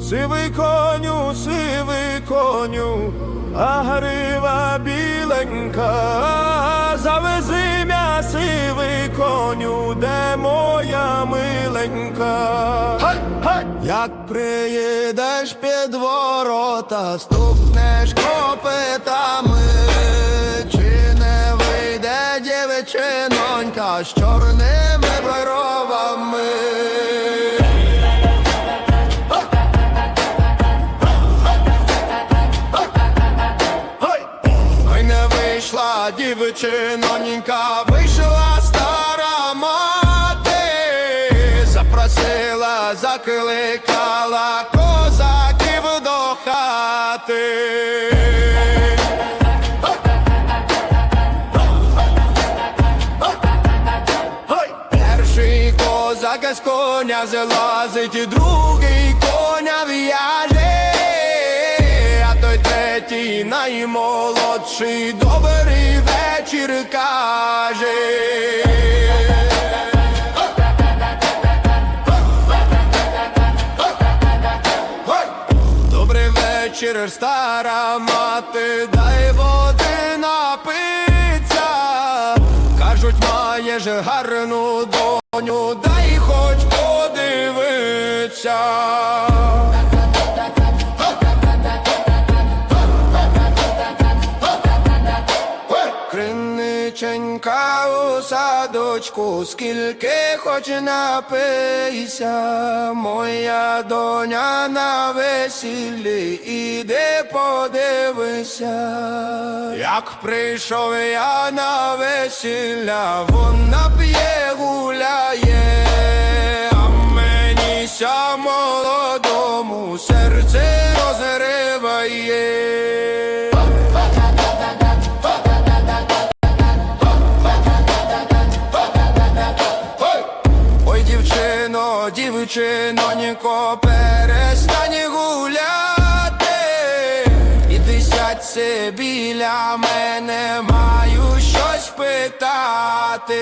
Сивий коню, сивий коню, а грива біленька, завези м'я сивий коню, де моя миленька. Хай, хай! Як приїдеш під ворота, стукнеш копитами, не вийшла дівчинонька, вийшла стара мати, запросила, закликала козаків до хати. Перший козак з коня злазить, і другий коня наймолодший добрий вечір каже. Добрий вечір, стара мати, дай води напиться. Кажуть, маєш гарну доню, дай хоч подивиться. Криниченька у садочку, скільки хоч напийся, моя доня на весіллі, іди подивися. Як прийшов я на весілля, вона п'є гуляє, а мені ся молодому серце розриває. Дівчино, ніко перестань гуляти, іди сядься біля мене, маю щось питати.